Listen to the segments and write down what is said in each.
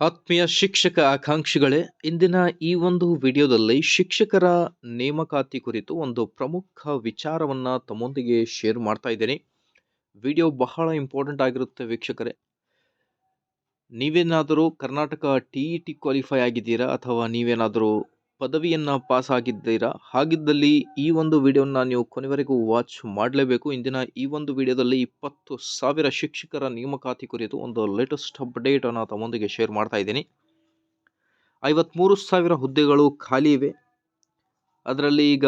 ಆತ್ಮೀಯ ಶಿಕ್ಷಕ ಆಕಾಂಕ್ಷಿಗಳೇ, ಇಂದಿನ ಈ ಒಂದು ವಿಡಿಯೋದಲ್ಲಿ ಶಿಕ್ಷಕರ ನೇಮಕಾತಿ ಕುರಿತು ಒಂದು ಪ್ರಮುಖ ವಿಚಾರವನ್ನು ತಮ್ಮೊಂದಿಗೆ ಶೇರ್ ಮಾಡ್ತಾ ಇದ್ದೀನಿ. ವಿಡಿಯೋ ಬಹಳ ಇಂಪಾರ್ಟೆಂಟ್ ಆಗಿರುತ್ತೆ ವೀಕ್ಷಕರೇ. ನೀವೇನಾದರೂ Karnataka T E T qualify ಆಗಿದ್ದೀರಾ ಅಥವಾ ನೀವೇನಾದರೂ ಪದವಿಯನ್ನು ಪಾಸ್ ಆಗಿದ್ದೀರಾ? ಹಾಗಿದ್ದಲ್ಲಿ ಈ ಒಂದು ವಿಡಿಯೋನ ನೀವು ಕೊನೆವರೆಗೂ ವಾಚ್ ಮಾಡಲೇಬೇಕು. ಇಂದಿನ ಈ ಒಂದು ವಿಡಿಯೋದಲ್ಲಿ ಇಪ್ಪತ್ತು ಸಾವಿರ ಶಿಕ್ಷಕರ ನೇಮಕಾತಿ ಕುರಿತು ಒಂದು ಲೇಟೆಸ್ಟ್ ಅಪ್ಡೇಟನ್ನು ತಮ್ಮೊಂದಿಗೆ ಶೇರ್ ಮಾಡ್ತಾ ಇದ್ದೀನಿ. ಐವತ್ತ್ಮೂರು ಸಾವಿರ ಹುದ್ದೆಗಳು ಖಾಲಿ ಇವೆ. ಅದರಲ್ಲಿ ಈಗ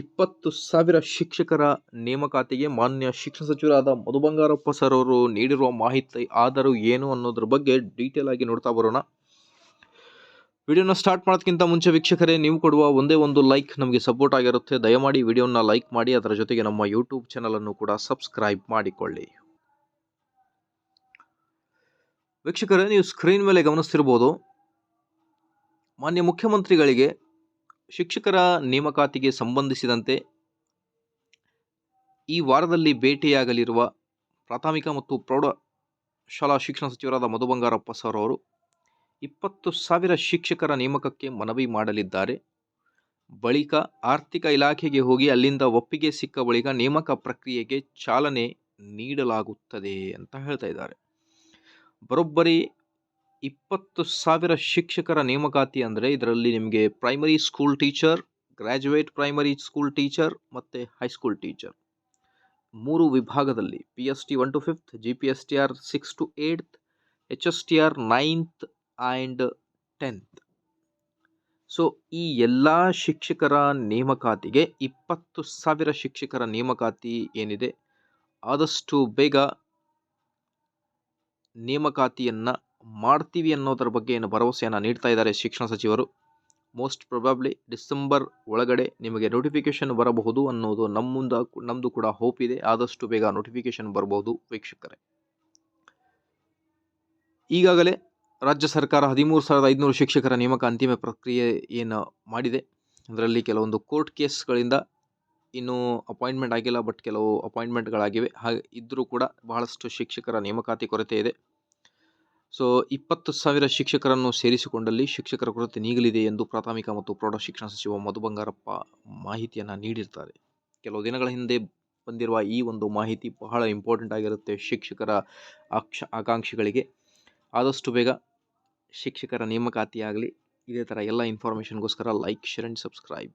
ಇಪ್ಪತ್ತು ಸಾವಿರ ಶಿಕ್ಷಕರ ನೇಮಕಾತಿಗೆ ಮಾನ್ಯ ಶಿಕ್ಷಣ ಸಚಿವರಾದ ಮಧು ಬಂಗಾರಪ್ಪ ಸರ್ ಅವರು ನೀಡಿರುವ ಮಾಹಿತಿ, ಆದರೂ ಏನು ಅನ್ನೋದ್ರ ಬಗ್ಗೆ ಡೀಟೇಲ್ ಆಗಿ ನೋಡ್ತಾ ಬರೋಣ. ವಿಡಿಯೋನ ಸ್ಟಾರ್ಟ್ ಮಾಡೋದಕ್ಕಿಂತ ಮುಂಚೆ ವೀಕ್ಷಕರೇ, ನೀವು ಕೊಡುವ ಒಂದೇ ಒಂದು ಲೈಕ್ ನಮಗೆ ಸಪೋರ್ಟ್ ಆಗಿರುತ್ತೆ. ದಯಮಾಡಿ ವಿಡಿಯೋನ ಲೈಕ್ ಮಾಡಿ, ಅದರ ಜೊತೆಗೆ ನಮ್ಮ ಯೂಟ್ಯೂಬ್ ಚಾನಲನ್ನು ಕೂಡ ಸಬ್ಸ್ಕ್ರೈಬ್ ಮಾಡಿಕೊಳ್ಳಿ. ವೀಕ್ಷಕರೇ, ನೀವು ಸ್ಕ್ರೀನ್ ಮೇಲೆ ಗಮನಿಸ್ತಿರ್ಬೋದು, ಮಾನ್ಯ ಮುಖ್ಯಮಂತ್ರಿಗಳಿಗೆ ಶಿಕ್ಷಕರ ನೇಮಕಾತಿಗೆ ಸಂಬಂಧಿಸಿದಂತೆ ಈ ವಾರದಲ್ಲಿ ಭೇಟಿಯಾಗಲಿರುವ ಪ್ರಾಥಮಿಕ ಮತ್ತು ಪ್ರೌಢ ಶಾಲಾ ಶಿಕ್ಷಣ ಸಚಿವರಾದ ಮಧು ಬಂಗಾರಪ್ಪ ಸರ್ ಅವರು ಇಪ್ಪತ್ತು ಸಾವಿರ ಶಿಕ್ಷಕರ ನೇಮಕಕ್ಕೆ ಮನವಿ ಮಾಡಲಿದ್ದಾರೆ. ಬಳಿಕ ಆರ್ಥಿಕ ಇಲಾಖೆಗೆ ಹೋಗಿ ಅಲ್ಲಿಂದ ಒಪ್ಪಿಗೆ ಸಿಕ್ಕ ಬಳಿಕ ನೇಮಕ ಪ್ರಕ್ರಿಯೆಗೆ ಚಾಲನೆ ನೀಡಲಾಗುತ್ತದೆ ಅಂತ ಹೇಳ್ತಾ ಇದ್ದಾರೆ. ಬರೋಬ್ಬರಿ ಇಪ್ಪತ್ತು ಸಾವಿರ ಶಿಕ್ಷಕರ ನೇಮಕಾತಿ ಅಂದರೆ ಇದರಲ್ಲಿ ನಿಮಗೆ primary school teacher graduate primary school teacher ಮತ್ತು ಹೈಸ್ಕೂಲ್ ಟೀಚರ್ ಮೂರು ವಿಭಾಗದಲ್ಲಿ P S T one to fifth G P S T R six to eight H S T R ninth and tenth so ಈ ಎಲ್ಲ ಶಿಕ್ಷಕರ ನೇಮಕಾತಿಗೆ ಇಪ್ಪತ್ತು ಸಾವಿರ ಶಿಕ್ಷಕರ ನೇಮಕಾತಿ ಏನಿದೆ? ಆದಷ್ಟು ಬೇಗ ನೇಮಕಾತಿಯನ್ನು ಮಾಡ್ತೀವಿ ಅನ್ನೋದರ ಬಗ್ಗೆ ಏನು ಭರವಸೆಯನ್ನು ನೀಡ್ತಾ ಇದ್ದಾರೆ ಶಿಕ್ಷಣ ಸಚಿವರು. ಮೋಸ್ಟ್ ಪ್ರೊಬಾಬ್ಲಿ ಡಿಸೆಂಬರ್ ಒಳಗಡೆ ನಿಮಗೆ ನೋಟಿಫಿಕೇಷನ್ ಬರಬಹುದು ಅನ್ನೋದು ನಮ್ಮಿಂದ ನಮ್ಮದು ಕೂಡ ಹೋಪ್ ಇದೆ. ಆದಷ್ಟು ಬೇಗ ನೋಟಿಫಿಕೇಷನ್ ಬರಬಹುದು ವೀಕ್ಷಕರೇ. ಈಗಾಗಲೇ ರಾಜ್ಯ ಸರ್ಕಾರ ಹದಿಮೂರು ಸಾವಿರದ ಐದುನೂರು ಶಿಕ್ಷಕರ ನೇಮಕ ಅಂತಿಮ ಪ್ರಕ್ರಿಯೆ ಏನು ಮಾಡಿದೆ. ಅದರಲ್ಲಿ ಕೆಲವೊಂದು ಕೋರ್ಟ್ ಕೇಸ್ಗಳಿಂದ ಇನ್ನೂ ಅಪಾಯಿಂಟ್ಮೆಂಟ್ ಆಗಿಲ್ಲ, ಬಟ್ ಕೆಲವು ಅಪಾಯಿಂಟ್ಮೆಂಟ್ಗಳಾಗಿವೆ. ಹಾಗೆ ಇದ್ದರೂ ಕೂಡ ಬಹಳಷ್ಟು ಶಿಕ್ಷಕರ ನೇಮಕಾತಿ ಕೊರತೆ ಇದೆ. ಸೊ, ಇಪ್ಪತ್ತು ಸಾವಿರ ಶಿಕ್ಷಕರನ್ನು ಸೇರಿಸಿಕೊಂಡಲ್ಲಿ ಶಿಕ್ಷಕರ ಕೊರತೆ ನೀಗಲಿದೆ ಎಂದು ಪ್ರಾಥಮಿಕ ಮತ್ತು ಪ್ರೌಢ ಶಿಕ್ಷಣ ಸಚಿವ ಮಧು ಬಂಗಾರಪ್ಪ ಮಾಹಿತಿಯನ್ನು ನೀಡಿರ್ತಾರೆ. ಕೆಲವು ದಿನಗಳ ಹಿಂದೆ ಬಂದಿರುವ ಈ ಒಂದು ಮಾಹಿತಿ ಬಹಳ ಇಂಪಾರ್ಟೆಂಟ್ ಆಗಿರುತ್ತೆ ಶಿಕ್ಷಕರ ಆಕ್ಷ, ಆಕಾಂಕ್ಷಿಗಳಿಗೆ. ಆದಷ್ಟು ಬೇಗ ಶಿಕ್ಷಕರ ನೇಮಕಾತಿಯಾಗಲಿ ಇದೇ ಥರ ಎಲ್ಲ ಇನ್ಫಾರ್ಮೇಷನ್ಗೋಸ್ಕರ ಲೈಕ್ ಶೇರ್ ಆ್ಯಂಡ್ ಸಬ್ಸ್ಕ್ರೈಬ್